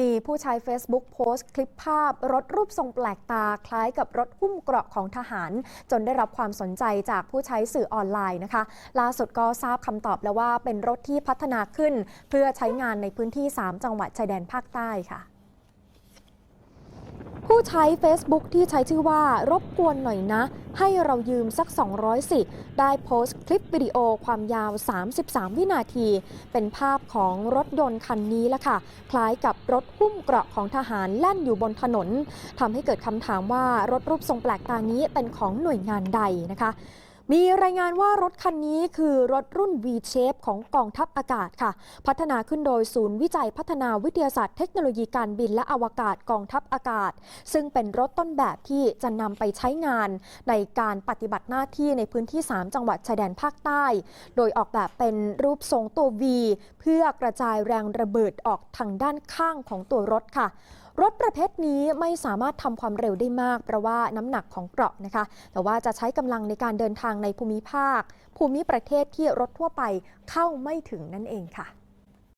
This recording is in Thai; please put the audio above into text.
มีผู้ใช้ Facebook โพสต์คลิปภาพ รถรูปทรงแปลกตาคล้ายกับรถหุ้มเกราะของทหาร จนได้รับความสนใจจากผู้ใช้สื่อออนไลน์นะคะ ล่าสุดก็ทราบคำตอบแล้วว่าเป็นรถที่พัฒนาขึ้น เพื่อใช้งานในพื้นที่ 3 จังหวัดชายแดนภาคใต้ค่ะ ผู้ใช้ Facebook ที่ใช้ชื่อว่ารบกวนหน่อยนะ ให้เรายืมสัก 200 สิ ได้โพสต์คลิปวิดีโอความยาว 33 วินาที เป็นภาพของรถยนต์คันนี้ละค่ะ คล้ายกับรถหุ้มเกราะของทหารแล่นอยู่บนถนนทำให้เกิดคำถามว่ารถรูปทรงแปลกตานี้เป็นของหน่วยงานใดนะคะ มีรายงานว่ารถคันนี้คือรถรุ่น V-Shape ของกองทัพอากาศค่ะ พัฒนาขึ้นโดยศูนย์วิจัยพัฒนาวิทยาศาสตร์เทคโนโลยีการบินและอวกาศกองทัพอากาศ ซึ่งเป็นรถต้นแบบที่จะนำไปใช้งานในการปฏิบัติหน้าที่ในพื้นที่ 3 จังหวัดชายแดนภาคใต้ โดยออกแบบเป็นรูปทรงตัว V เพื่อกระจายแรงระเบิดออกทางด้านข้างของตัวรถค่ะรถประเภทนี้ไม่สามารถทำความเร็วได้มากเพราะว่าน้ำหนักของเกราะนะคะ แต่ว่าจะใช้กำลังในการเดินทางในภูมิภาค ภูมิประเทศที่รถทั่วไปเข้าไม่ถึงนั่นเองค่ะ